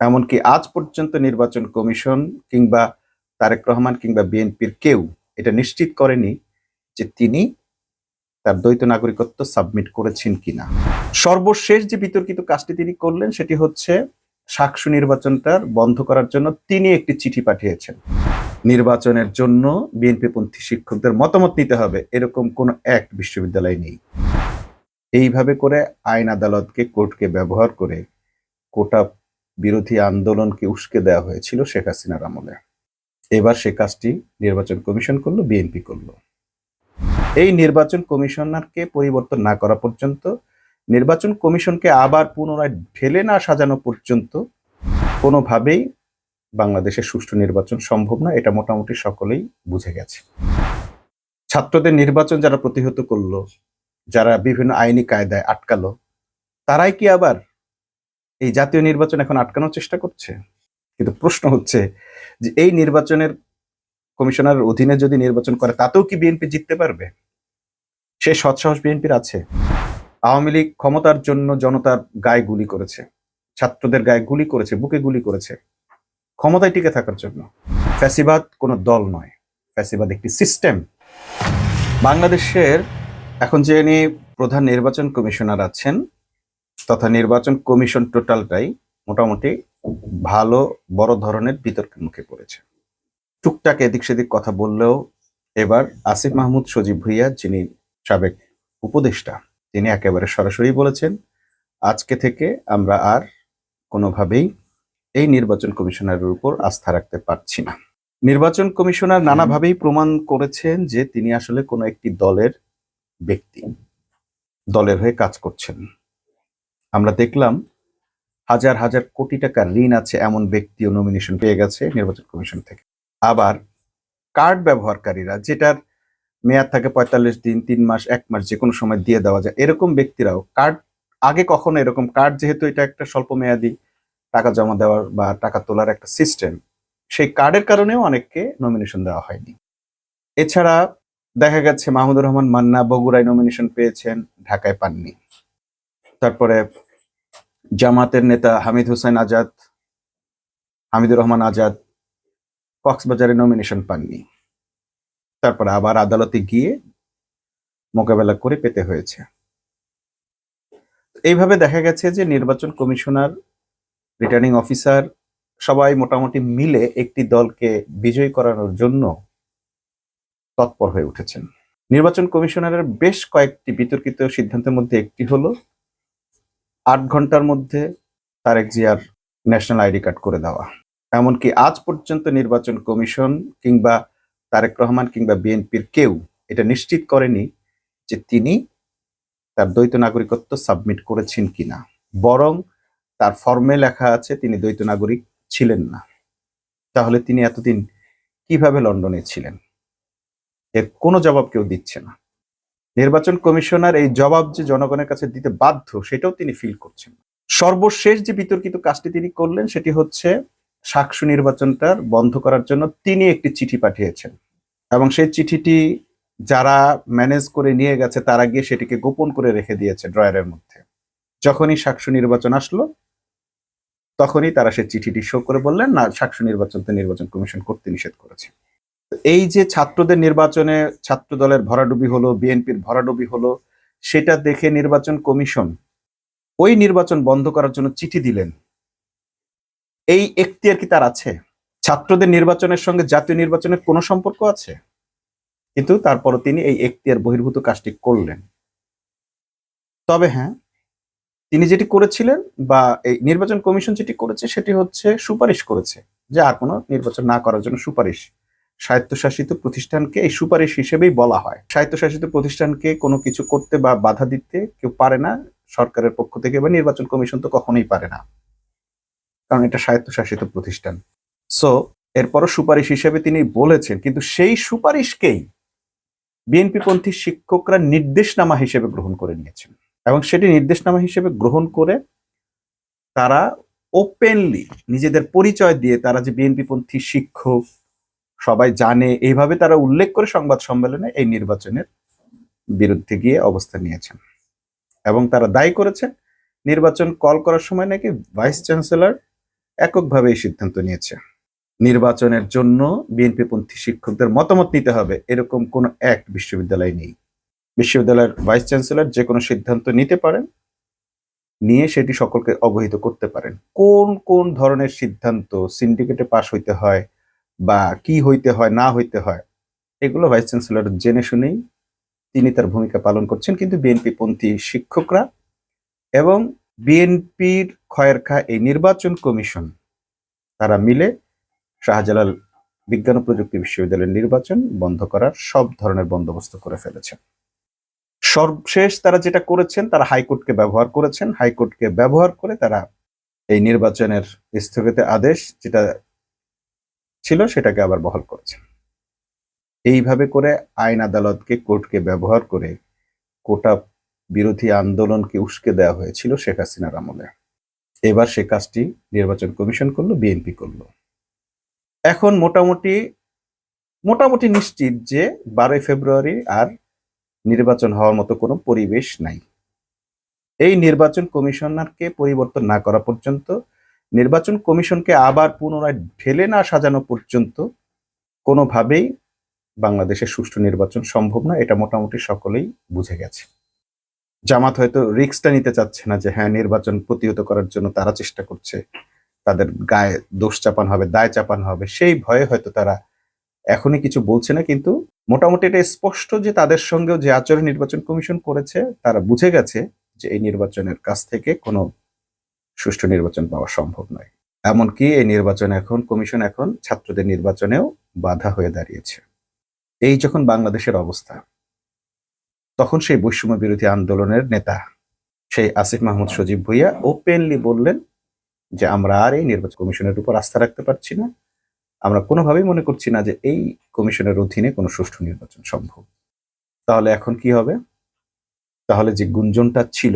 এমনকি আজ পর্যন্ত নির্বাচন কমিশন কিংবা তারেক রহমান কিংবা বিএনপির কেউ এটা নিশ্চিত করেনি যে তিনি তার দ্বৈত নাগরিকত্ব সাবমিট করেছেন কিনা। সর্বশেষ যে বিতর্কিত কাজটি তিনি করলেন সেটি হচ্ছে সাকসু নির্বাচনটার বন্ধ করার জন্য তিনি একটি চিঠি পাঠিয়েছেন। নির্বাচনের জন্য বিএনপিপন্থী শিক্ষকদের মতামত নিতে হবে, এরকম কোনো এক বিশ্ববিদ্যালয় নেই। এইভাবে করে আইন আদালতকে, কোর্টকে ব্যবহার করে কোটা বিরোধী আন্দোলনকে উস্কে দেওয়া হয়েছিল শেখ হাসিনার আমলে। এবার সে কাজটি নির্বাচন কমিশন করল, বিএনপি করল। এই নির্বাচন কমিশনারকে পরিবর্তন না করা পর্যন্ত, নির্বাচন কমিশনকে আবার পুনরায় ঢেলে না সাজানো পর্যন্ত কোনোভাবেই বাংলাদেশের সুষ্ঠু নির্বাচন সম্ভব না, এটা মোটামুটি সকলেই বুঝে গেছে। ছাত্রদের নির্বাচন যারা প্রতিহত করল, যারা বিভিন্ন আইনি কায়দায় আটকালো, তারাই কি আবার এই জাতীয় নির্বাচন এখন আটকানোর চেষ্টা করছে। কিন্তু প্রশ্ন হচ্ছে যে এই নির্বাচনের কমিশনারের অধীনে যদি নির্বাচন করে, তাতেও কি বিএনপি জিততে পারবে? সে সৎসাহস বিএনপির আছে। আওয়ামী লীগ ক্ষমতার জন্য জনতার গায়ে গুলি করেছে। ছাত্রদের গায়ে গুলি করেছে, বুকে গুলি করেছে। ক্ষমতায় টিকে থাকার জন্য। ফ্যাসিবাদ কোনো দল নয়। ফ্যাসিবাদ একটি সিস্টেম। বাংলাদেশের এখন যিনি প্রধান নির্বাচন কমিশনার আছেন তথা নির্বাচন কমিশন টোটালটাই মোটামুটি ভালো, বড় ধরনের বিতর্কের মুখে পড়েছে। টুকটাক এদিক সেদিক কথা বললেও এবার আসিফ মাহমুদ, সজীব ভুইয়া যিনি সাবেক উপদেষ্টা, তিনি একেবারে সরাসরি বলেছেন, আজকে থেকে আমরা আর কোনোভাবেই এই নির্বাচন কমিশনারের উপর আস্থা রাখতে পারছি না। নির্বাচন কমিশনার নানাভাবেই প্রমাণ করেছেন যে তিনি আসলে কোনো একটি দলের ব্যক্তি, দলের হয়ে কাজ করছেন। আমরা দেখলাম হাজার হাজার কোটি টাকার ঋণ আছে এমন ব্যক্তিও নমিনেশন পেয়ে গেছে নির্বাচন কমিশন থেকে। আবার কার্ড ব্যবহারকারীরা যেটার মেয়াদ থাকে পঁয়তাল্লিশ দিন, তিন মাস, এক মাস যে কোনো সময় দিয়ে দেওয়া যায়, এরকম ব্যক্তিরাও কার্ড আগে কখনো এরকম কার্ড যেহেতু এটা একটা স্বল্প মেয়াদি টাকা জমা দেওয়ার বা টাকা তোলার একটা সিস্টেম সেই কার্ডের কারণেও অনেককে নমিনেশন দেওয়া হয়নি। এছাড়া দেখা গেছে মাহমুদুর রহমান মান্না বগুড়ায় নমিনেশন পেয়েছেন, ঢাকায় পাননি। তারপরে জামাতের নেতা হামিদ হোসেন আজাদ, হামিদুর রহমান আজাদ কক্সবাজারে নমিনেশন পাননি। তারপরে আবার আদালতে গিয়ে মোকাবেলা করে পেতে হয়েছে। এইভাবে দেখা গেছে যে নির্বাচন কমিশনার রিটার্নিং অফিসার সবাই মোটামুটি মিলে একটি দলকে বিজয়ী করানোর জন্য তৎপর হয়ে উঠেছেন। নির্বাচন কমিশনারের বেশ কয়েকটি বিতর্কিত সিদ্ধান্তের মধ্যে একটি হলো আট ঘণ্টার মধ্যে তারেক জিয়ার ন্যাশনাল আইডি কার্ড করে দেওয়া। এমনকি আজ পর্যন্ত নির্বাচন কমিশন কিংবা তারেক রহমান কিংবা বিএনপির কেউ এটা নিশ্চিত করেনি যে তিনি তার দ্বৈত নাগরিকত্ব সাবমিট করেছেন কিনা। বরং তার ফর্মে লেখা আছে, তিনি দ্বৈত নাগরিক ছিলেন না। তাহলে তিনি এতদিন কীভাবে লন্ডনে ছিলেন? এর কোনো জবাব কেউ দিচ্ছে না। নির্বাচন কমিশনার এই জবাব যে জনগণের কাছে দিতে বাধ্য, সেটাও তিনি ফিল করছেন। সর্বশেষ যে বিতর্কিত কাজটি তিনি করলেন, সেটি হচ্ছে সাকসু নির্বাচনটার বন্ধ করার জন্য তিনি একটি চিঠি পাঠিয়েছেন। এবং সেই চিঠিটি যারা ম্যানেজ করে নিয়ে গেছে, তারা গিয়ে সেটিকে গোপন করে রেখে দিয়েছে ড্রয়ারের মধ্যে। যখনই সাকসু নির্বাচন আসলো, তখনই তারা সেই চিঠিটি শো করে বললেন, না সাকসু নির্বাচন তো নির্বাচন কমিশন করতে নিষেধ করেছে। এই যে ছাত্রদের নির্বাচনে ছাত্র দলের ভরাডুবি হলো, বিএনপির ভরাডুবি হলো, সেটা দেখে নির্বাচন কমিশন ওই নির্বাচন বন্ধ করার জন্য চিঠি দিলেন। এই এখতিয়ার কি তার আছে? ছাত্রদের নির্বাচনের সঙ্গে জাতীয় নির্বাচনের কোনো সম্পর্ক আছে? কিন্তু তারপরও তিনি এই এখতিয়ার বহির্ভূত কাজটি করলেন। তবে হ্যাঁ তিনি যেটি করেছিলেন বা এই নির্বাচন কমিশন যেটি করেছে, সেটি হচ্ছে সুপারিশ করেছে যে আর কোনো নির্বাচন না করার জন্য সুপারিশ স্বায়ত্তশাসিত প্রতিষ্ঠানকে এই সুপারিশ হিসেবেই বলা হয়। স্বায়ত্তশাসিত প্রতিষ্ঠানকে কোনো কিছু করতে বা বাধা দিতে কেউ পারে না, সরকারের পক্ষ থেকে বা নির্বাচন কমিশন তো কখনোই পারে না। কারণ এটা স্বায়ত্তশাসিত প্রতিষ্ঠান। সো এরপরও সুপারিশ হিসেবে তিনি বলেছেন, কিন্তু সেই সুপারিশকেই বিএনপিপন্থী শিক্ষকরা নির্দেশনামা হিসেবে গ্রহণ করে নিয়েছেন। এবং সেটি নির্দেশনামা হিসেবে গ্রহণ করে তারা ওপেনলি নিজেদের পরিচয় দিয়ে তারা যে বিএনপিপন্থী শিক্ষক সবাই জানে, এইভাবে তারা উল্লেখ করে সংবাদ সম্মেলনে এই নির্বাচনের বিরুদ্ধে গিয়ে অবস্থান নিয়েছেন। এবং তারা দায়ী করেছেন নির্বাচন কল করার সময় নাকি ভাইস চ্যান্সেলর এককভাবে এই সিদ্ধান্ত নিয়েছে। নির্বাচনের জন্য বিএনপিপন্থী শিক্ষকদের মতামত নিতে হবে, এরকম কোনো এক বিশ্ববিদ্যালয় নেই। বিশ্ববিদ্যালয়ের ভাইস চ্যান্সেলর যে কোনো সিদ্ধান্ত নিতে পারেন, নিয়ে সেটি সকলকে অবহিত করতে পারেন। কোন কোন ধরনের সিদ্ধান্ত সিন্ডিকেটে পাশ হইতে হয় বা কি হইতে হয়, না হইতে হয়, এগুলো ভাইস চ্যান্সেলর জেনে শুনেই তিনি তার ভূমিকা পালন করছেন। কিন্তু বিএনপি পন্থী শিক্ষকরা এবং বিএনপির খয়ের খা এই নির্বাচন কমিশন, তারা মিলে শাহজালাল বিজ্ঞান ও প্রযুক্তি বিশ্ববিদ্যালয়ের নির্বাচন বন্ধ করার সব ধরনের বন্দোবস্ত করে ফেলেছেন। সর্বশেষ তারা যেটা করেছেন, তারা হাইকোর্টকে ব্যবহার করেছেন। হাইকোর্টকে ব্যবহার করে তারা এই নির্বাচনের স্থগিত আদেশ, যেটা ছিল, সেটাকে আবার বহাল করেছেন এইভাবে করে আইন আদালতকে, কোর্টকে ব্যবহার করে কোটা বিরোধী আন্দোলনকে উস্কে দেওয়া হয়েছিল শেখ হাসিনার আমলে। এবার সে কাজটি নির্বাচন কমিশন করল, বিএনপি করল। এখন মোটামুটি মোটামুটি নিশ্চিত যে বারোই ফেব্রুয়ারি আর নির্বাচন হওয়ার মতো কোনো পরিবেশ নাই। এই নির্বাচন কমিশনারকে পরিবর্তন না করা পর্যন্ত নির্বাচন কমিশনকে আবার পুনরায় ঢেলে না সাজানো পর্যন্ত কোনোভাবেই বাংলাদেশে সুষ্ঠু নির্বাচন সম্ভব না এটা মোটামুটি সকলেই বুঝে গেছে। জামাত হয়তো রিস্কটা নিতে চাচ্ছে না যে হ্যাঁ নির্বাচন প্রতিহত করার জন্য তারা চেষ্টা করছে। তাদের গায়ে দোষ চাপান হবে, দায় চাপান হবে। সেই ভয়ে হয়তো তারা এখনই কিছু বলছে না, কিন্তু মোটামুটি এটা স্পষ্ট যে তাদের সঙ্গেও যে আচরণ নির্বাচন কমিশন করেছে, তারা বুঝে গেছে যে এই নির্বাচনের কাছ থেকে কোনো সুষ্ঠু নির্বাচন পাওয়া সম্ভব নয়। এমনকি এই নির্বাচন এখন, কমিশন এখন ছাত্রদের নির্বাচনেও বাধা হয়ে দাঁড়িয়েছে। এই যখন বাংলাদেশের অবস্থা, তখন সেই বৈষম্য বিরোধী আন্দোলনের নেতা সেই আসিফ মাহমুদ সজীব ভুইয়া ওপেনলি বললেন যে, আমরা আর এই নির্বাচন কমিশনের উপর আস্থা রাখতে পারছি না। আমরা কোনোভাবেই মনে করছি না যে এই কমিশনের অধীনে কোনো সুষ্ঠু নির্বাচন সম্ভব। তাহলে এখন কি হবে? তাহলে যে গুঞ্জনটা ছিল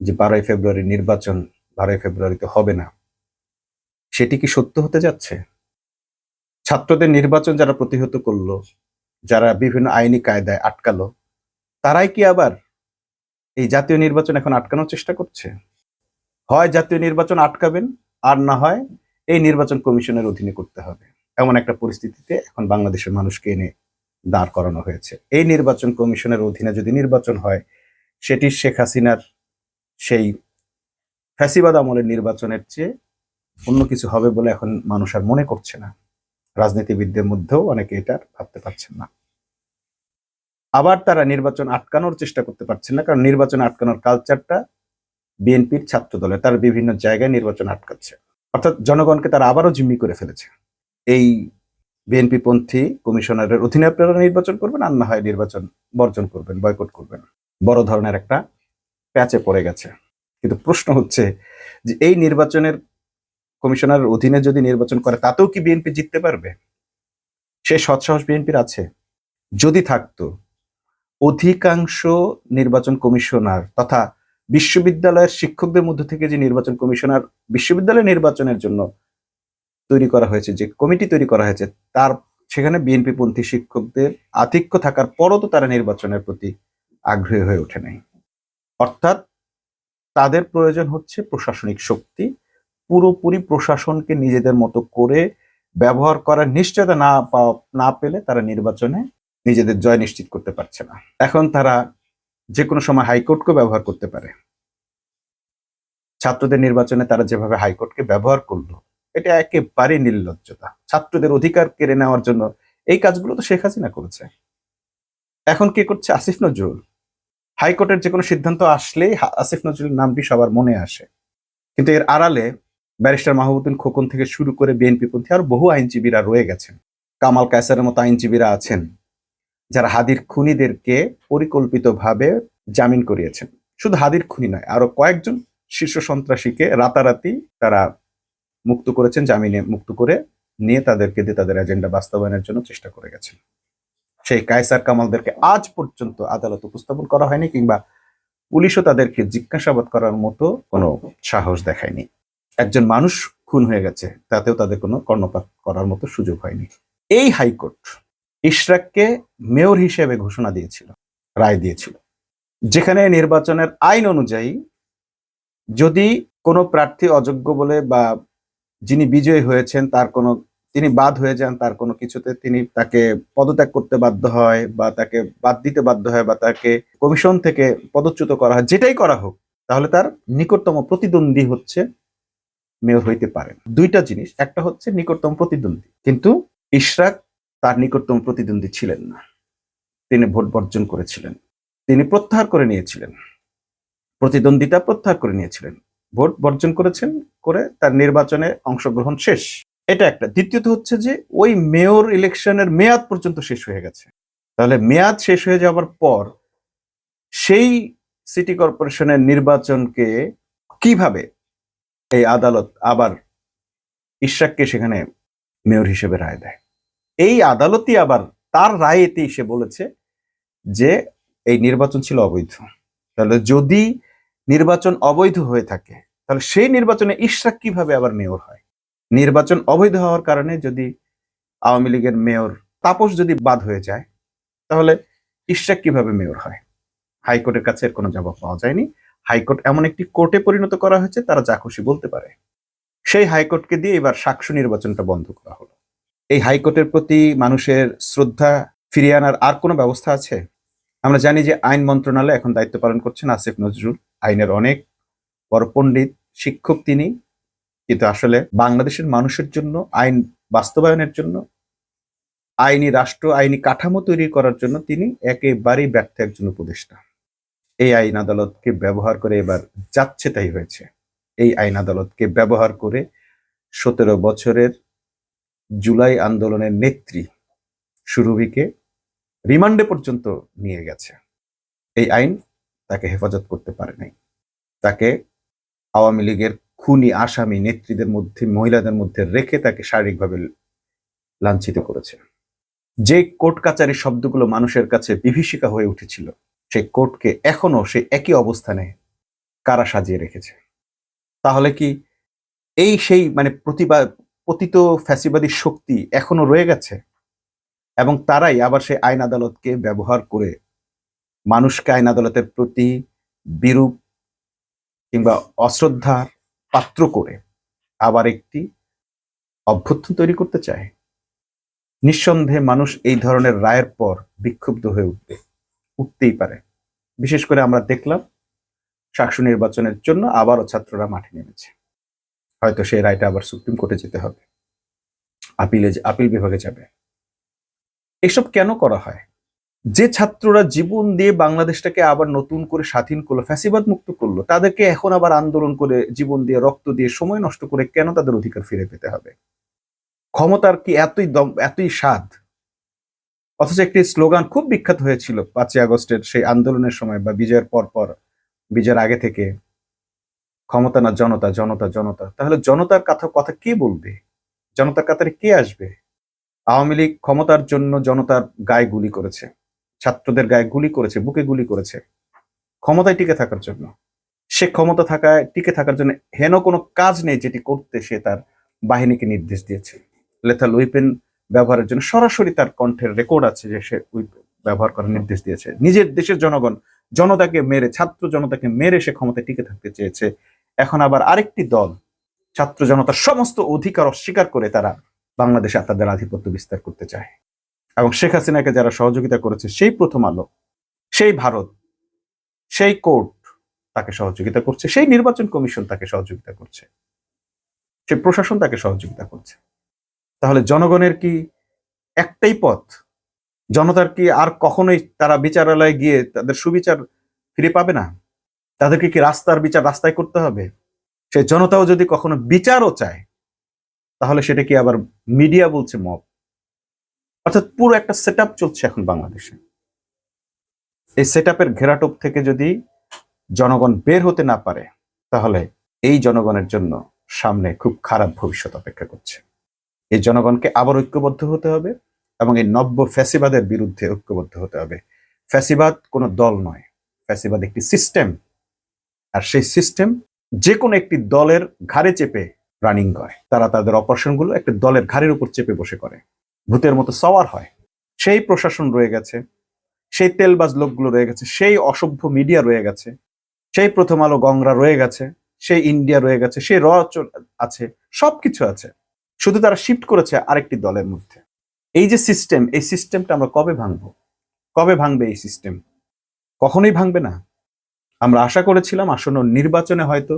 যে বারোই ফেব্রুয়ারি নির্বাচন, বারোই ফেব্রুয়ারিতে হবে না। সেটি কি সত্য হতে যাচ্ছে? ছাত্রদের নির্বাচন যারা প্রতিহত করল, যারা বিভিন্ন আইনি কায়দায় আটকালো, তারাই কি আবার এই জাতীয় নির্বাচন এখন আটকানোর চেষ্টা করছে? হয় জাতীয় নির্বাচন আটকাবেন, আর না হয় এই নির্বাচন কমিশনের অধীনে করতে হবে। এমন একটা পরিস্থিতিতে এখন বাংলাদেশের মানুষকে এনে দাঁড় করানো হয়েছে। এই নির্বাচন কমিশনের অধীনে যদি নির্বাচন হয়, সেটি শেখ হাসিনার সেই ফ্যাসিবাদ আমলের নির্বাচনের চেয়ে অন্য কিছু হবে বলে এখন মানুষ আর মনে করছে না। রাজনীতিবিদদের মধ্যেও অনেকে এটা ভাবতে পারছেন না। আবার তারা নির্বাচন আটকানোর চেষ্টা করতে পারছেন না, কারণ নির্বাচন আটকানোর কালচারটা বিএনপির ছাত্র দলের তার বিভিন্ন জায়গায় নির্বাচন আটকাচ্ছে। অর্থাৎ জনগণকে তারা আবারও জিম্মি করে ফেলেছে। এই বিএনপি পন্থী কমিশনারের অধীনে আপনারা নির্বাচন করবেন, আর না হয় নির্বাচন বর্জন করবেন, বয়কট করবেন। বড় ধরনের একটা প্যাচে পড়ে গেছে। কিন্তু প্রশ্ন হচ্ছে যে এই নির্বাচনের কমিশনারের অধীনে যদি নির্বাচন করে, তাতেও কি বিএনপি জিততে পারবে? সে সৎসাহস বিএনপির আছে। যদি থাকতো, অধিকাংশ নির্বাচন কমিশনার তথা বিশ্ববিদ্যালয়ের শিক্ষকদের মধ্যে থেকে যে নির্বাচন কমিশনার বিশ্ববিদ্যালয় নির্বাচনের জন্য তৈরি করা হয়েছে, যে কমিটি তৈরি করা হয়েছে, তার সেখানে বিএনপি পন্থী শিক্ষকদের আধিক্য থাকার পরও তো তারা নির্বাচনের প্রতি আগ্রহী হয়ে ওঠে নাই। অর্থাৎ তাদের প্রয়োজন হচ্ছে প্রশাসনিক শক্তি, পুরোপুরি প্রশাসনকে নিজেদের মতো করে ব্যবহার করার নিশ্চয়তা না না পেলে তারা নির্বাচনে নিজেদের জয় নিশ্চিত করতে পারছে না। এখন তারা যে কোনো সময় হাইকোর্টকে ব্যবহার করতে পারে। ছাত্রদের নির্বাচনে তারা যেভাবে হাইকোর্টকে ব্যবহার করল, এটা একেবারে নির্লজ্জতা। ছাত্রদের অধিকার কেড়ে নেওয়ার জন্য এই কাজগুলো তো শেখ হাসিনা করেছে। এখন কে করছে? আসিফ নজরুল। হাইকোর্টের যে কোনো সিদ্ধান্ত আসলেই আসিফ নজরুলের নামটি সবার মনে আসে। কিন্তু এর আড়ালে ব্যারিস্টার মাহবুদ্দিন খোকন থেকে শুরু করে বিএনপি পন্থী আর বহু আইনজীবীরা রয়ে গেছেন। কামাল কায়সারের মতো আইনজীবীরা আছেন, যারা হাদির খুনিদেরকে পরিকল্পিতভাবে জামিন করিয়েছেন। শুধু হাদির খুনি নয় আরও কয়েকজন শীর্ষ সন্ত্রাসীকে রাতারাতি তারা মুক্ত করেছেন, জামিনে মুক্ত করে নিয়ে তাদেরকে দিয়ে তাদের এজেন্ডা বাস্তবায়নের জন্য চেষ্টা করে গেছেন। সেই কায়সার কামালদেরকে আজ পর্যন্ত আদালত উপস্থাপন করা হয়নি কিংবা পুলিশও তাদেরকে জিজ্ঞাসাবাদ করার মতো কোনো সাহস দেখায়নি। একজন মানুষ খুন হয়ে গেছে, তাতেও তাদের কোনো কর্ণপাত করার মতো সুযোগ হয়নি। এই হাইকোর্ট ইশরাককে মেয়র হিসেবে ঘোষণা দিয়েছিল, রায় দিয়েছিল। যেখানে নির্বাচনের আইন অনুযায়ী যদি কোনো প্রার্থী অযোগ্য বলে বা যিনি বিজয়ী হয়েছেন, তার কোনো তিনি বাদ হয়ে যান, তার কোনো কিছুতে তিনি তাকে পদত্যাগ করতে বাধ্য হয় বা তাকে বাদ দিতে বাধ্য হয় বা তাকে কমিশন থেকে পদচ্যুত করা হয়, যেটাই করা হোক, তাহলে তার নিকটতম প্রতিদ্বন্দ্বী হচ্ছে মেয়র হইতে পারেন। দুইটা জিনিস, একটা হচ্ছে নিকটতম প্রতিদ্বন্দ্বী। কিন্তু ইশরাক তার নিকটতম প্রতিদ্বন্দ্বী ছিলেন না। তিনি ভোট বর্জন করেছিলেন। তিনি প্রত্যাহার করে নিয়েছিলেন। প্রতিদ্বন্দ্বিতা প্রত্যাহার করে নিয়েছিলেন। ভোট বর্জন করেছেন, করে তার নির্বাচনে অংশগ্রহণ শেষ। এটা একটা। দ্বিতীয়ত হচ্ছে যে, ওই মেয়র ইলেকশনের মেয়াদ পর্যন্ত শেষ হয়ে গেছে। তাহলে মেয়াদ শেষ হয়ে যাওয়ার পর সেই সিটি কর্পোরেশনের নির্বাচনকে কীভাবে এই আদালত আবার ইশরাককে সেখানে মেয়র হিসেবে রায় দেয়? এই আদালতই আবার তার রায়েতেই সে বলেছে যে, এই নির্বাচন ছিল অবৈধ। তাহলে যদি নির্বাচন অবৈধ হয়ে থাকে, তাহলে সেই নির্বাচনে ইশরাক কীভাবে আবার মেয়র হয়? নির্বাচন অবৈধ হওয়ার কারণে যদি আওয়ামী লীগের মেয়র তাপস যদি বাদ হয়ে যায়, তাহলে ইশরাক কীভাবে মেয়র হয়? হাইকোর্টের কাছে এর কোনো জবাব পাওয়া যায়নি। হাইকোর্ট এমন একটি কোর্টে পরিণত করা হয়েছে, তারা যা খুশি বলতে পারে। সেই হাইকোর্টকে দিয়ে এবার সাক্ষ্য নির্বাচনটা বন্ধ করা হলো। এই হাইকোর্টের প্রতি মানুষের শ্রদ্ধা ফিরিয়ে আনার আর কোনো ব্যবস্থা আছে? আমরা জানি যে আইন মন্ত্রণালয় এখন দায়িত্ব পালন করছেন আসিফ নজরুল। আইনের অনেক বড় পণ্ডিত শিক্ষক তিনি কিন্তু আসলে বাংলাদেশের মানুষের জন্য, আইন, বাস্তবায়নের জন্য, আইনি রাষ্ট্র, আইনি কাঠামো তৈরি করার জন্য তিনি একেবারেই ব্যর্থ একজন উপদেষ্টা। এই আইন আদালতকে ব্যবহার করে এবার যাচ্ছে তাই হয়েছে। এই আইন আদালতকে ব্যবহার করে সতেরো বছরের জুলাই আন্দোলনের নেত্রী সুরভিকে রিমান্ডে পর্যন্ত নিয়ে গেছে। এই আইন তাকে হেফাজত করতে পারে নাই। তাকে আওয়ামী লীগের খুনি আসামি নেত্রীদের মধ্যে, মহিলাদের মধ্যে রেখে তাকে শারীরিকভাবে লাঞ্ছিত করেছে। যে কোর্ট কাচারি শব্দগুলো মানুষের কাছে বিভীষিকা হয়ে উঠেছিল, সেই কোর্টকে এখনও সে একই অবস্থানে কারা সাজিয়ে রেখেছে। তাহলে কি এই সেই মানে প্রতিবাদ পতিত ফ্যাসিবাদী শক্তি এখনও রয়ে গেছে? এবং তারাই আবার সেই আইন আদালতকে ব্যবহার করে মানুষকে আইন আদালতের প্রতি বিরূপ কিংবা অশ্রদ্ধার পাত্র করে আবার একটি অভ্যুত্থান তৈরি করতে চায়। নিঃসন্দেহে মানুষ এই ধরনের রায়ের পর বিক্ষুব্ধ হয়ে উঠবে, উঠতেই পারে। বিশেষ করে আমরা দেখলাম সাকসু নির্বাচনের জন্য আবারও ছাত্ররা মাঠে নেমেছে। হয়তো সেই রায়টা আবার সুপ্রিম কোর্টে যেতে হবে। আপিলে, আপিল বিভাগে যাবে। এসব কেন করা হয়? যে ছাত্ররা জীবন দিয়ে বাংলাদেশটাকে আবার নতুন করে স্বাধীন করল, ফ্যাসিবাদ মুক্ত করল, তাদেরকে এখন আবার আন্দোলন করে জীবন দিয়ে, রক্ত দিয়ে, সময় নষ্ট করে কেন তাদের অধিকার ফিরে পেতে হবে? ক্ষমতার কি এতই দম, এতই স্বাদ? অথচ একটি স্লোগান খুব বিখ্যাত হয়েছিল পাঁচই আগস্টের সেই আন্দোলনের সময় বা বিজয়ের পর পর, বিজয়ের আগে থেকে। ক্ষমতা না জনতা জনতা জনতা। তাহলে জনতার কথা কথা কে বলবে? জনতার কাতারে কে আসবে? আওয়ামী লীগ ক্ষমতার জন্য জনতার গায়ে গুলি করেছে। ছাত্রদের গায়ে গুলি করেছে, বুকে গুলি করেছে, ক্ষমতায় টিকে থাকার জন্য। সে ক্ষমতা থাকায়, টিকে থাকার জন্য হেন কোনো কাজ নেই যেটি করতে সে তার বাহিনীকে নির্দেশ দিয়েছে। লেথাল উইপেন ব্যবহারের জন্য সরাসরি তার কণ্ঠের রেকর্ড আছে যে সে ব্যবহার করার নির্দেশ দিয়েছে। নিজের দেশের জনগণ, জনতাকে মেরে, ছাত্র জনতাকে মেরে সে ক্ষমতায় টিকে থাকতে চেয়েছে। এখন আবার আরেকটি দল, ছাত্র জনতার সমস্ত অধিকার অস্বীকার করে তারা বাংলাদেশে তাদের আধিপত্য বিস্তার করতে চায়। এবং শেখ হাসিনাকে যারা সহযোগিতা করেছে, সেই প্রথম আলো, সেই ভারত, সেই কোর্ট তাকে সহযোগিতা করছে, সেই নির্বাচন কমিশন তাকে সহযোগিতা করছে, সেই প্রশাসন তাকে সহযোগিতা করছে। তাহলে জনগণের কি একটাই পথ? জনতার কি আর কখনোই তারা বিচারালয়ে গিয়ে তাদের সুবিচার ফিরে পাবে না? তাদেরকে কি রাস্তার বিচার রাস্তায় করতে হবে? সেই জনতাও যদি কখনো বিচারও চায়, তাহলে সেটা কি আবার মিডিয়া বলছে মব? অর্থাৎ পুরো একটা সেট চলছে এখন বাংলাদেশে। এই সেট আপের ঘেরাটোপ থেকে যদি জনগণ বের হতে না পারে, তাহলে এই জনগণের জন্য সামনে খুব খারাপ ভবিষ্যৎ অপেক্ষা করছে। এই জনগণকে আবার ঐক্যবদ্ধ হতে হবে এবং এই নব্য ফ্যাসিবাদের বিরুদ্ধে ঐক্যবদ্ধ হতে হবে। ফ্যাসিবাদ কোনো দল নয়, ফ্যাসিবাদ একটি সিস্টেম আর সেই সিস্টেম যে কোনো একটি দলের ঘাড়ে চেপে রানিং করে। তারা তাদের অপারেশনগুলো একটা দলের ঘাড়ের উপর চেপে বসে করে। ভূতের মতো সওয়ার হয়। সেই প্রশাসন রয়ে গেছে, সেই তেলবাজ লোকগুলো রয়ে গেছে, সেই অসভ্য মিডিয়া রয়ে গেছে, সেই প্রথম আলো গংরা রয়ে গেছে, সেই ইন্ডিয়া রয়ে গেছে, সেই র আছে, সবকিছু আছে। শুধু তারা শিফট করেছে আরেকটি দলের মধ্যে। এই যে সিস্টেম এই সিস্টেমটা আমরা কবে ভাঙবো? কবে ভাঙবে এই সিস্টেম কখনোই ভাঙবে না। আমরা আশা করেছিলাম আসন্ন নির্বাচনে হয়তো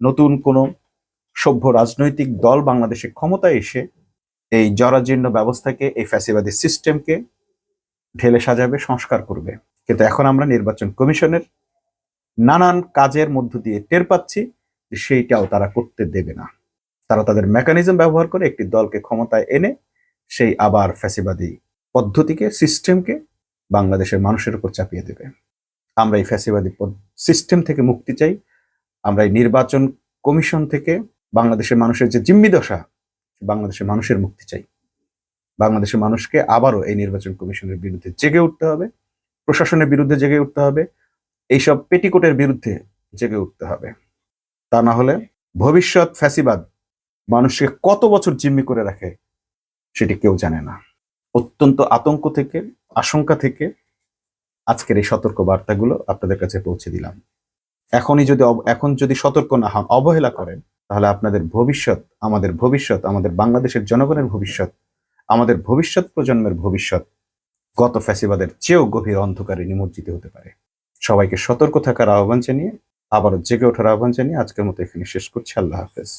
নতুন কোনো সভ্য রাজনৈতিক দল বাংলাদেশে ক্ষমতায় এসে এই জরাজীর্ণ ব্যবস্থাকে, এই ফ্যাসিবাদী সিস্টেমকে ঢেলে সাজাবে, সংস্কার করবে। কিন্তু এখন আমরা নির্বাচন কমিশনের নানান কাজের মধ্য দিয়ে টের পাচ্ছি যে সেইটাও তারা করতে দেবে না। তারা তাদের মেকানিজম ব্যবহার করে একটি দলকে ক্ষমতায় এনে সেই আবার ফ্যাসিবাদী পদ্ধতিকে সিস্টেমকে বাংলাদেশের মানুষের উপর চাপিয়ে দেবে। আমরা এই ফ্যাসিবাদী সিস্টেম থেকে মুক্তি চাই। আমরা এই নির্বাচন কমিশন থেকে বাংলাদেশের মানুষের যে জিম্মি দশা বাংলাদেশের মানুষের মুক্তি চাই। বাংলাদেশের মানুষকে আবারও এই নির্বাচন কমিশনের বিরুদ্ধে জেগে উঠতে হবে, প্রশাসনের বিরুদ্ধে জেগে উঠতে হবে, এইসব পেটিকোটের বিরুদ্ধে জেগে উঠতে হবে। তা না হলে ভবিষ্যৎ ফ্যাসিবাদ মানুষকে কত বছর জিম্মি করে রাখে সেটি কেউ জানে না। অত্যন্ত আতঙ্ক থেকে, আশঙ্কা থেকে আজকের এই সতর্ক বার্তাগুলো আপনাদের কাছে পৌঁছে দিলাম। এখনই যদি এখন যদি সতর্ক না হন, অবহেলা করেন তাহলে আপনাদের ভবিষ্যৎ, আমাদের ভবিষ্যৎ, আমাদের বাংলাদেশের জনগণের ভবিষ্যৎ, আমাদের ভবিষ্যৎ প্রজন্মের ভবিষ্যৎ গত ফ্যাসিবাদের চেয়েও গভীর অন্ধকারে নিমজ্জিত হতে পারে। সবাইকে সতর্ক থাকার আহ্বান জানিয়ে, আবারও জেগে ওঠার আহ্বান জানিয়ে আজকের মতো এখানে শেষ করছি। আল্লাহ হাফেজ।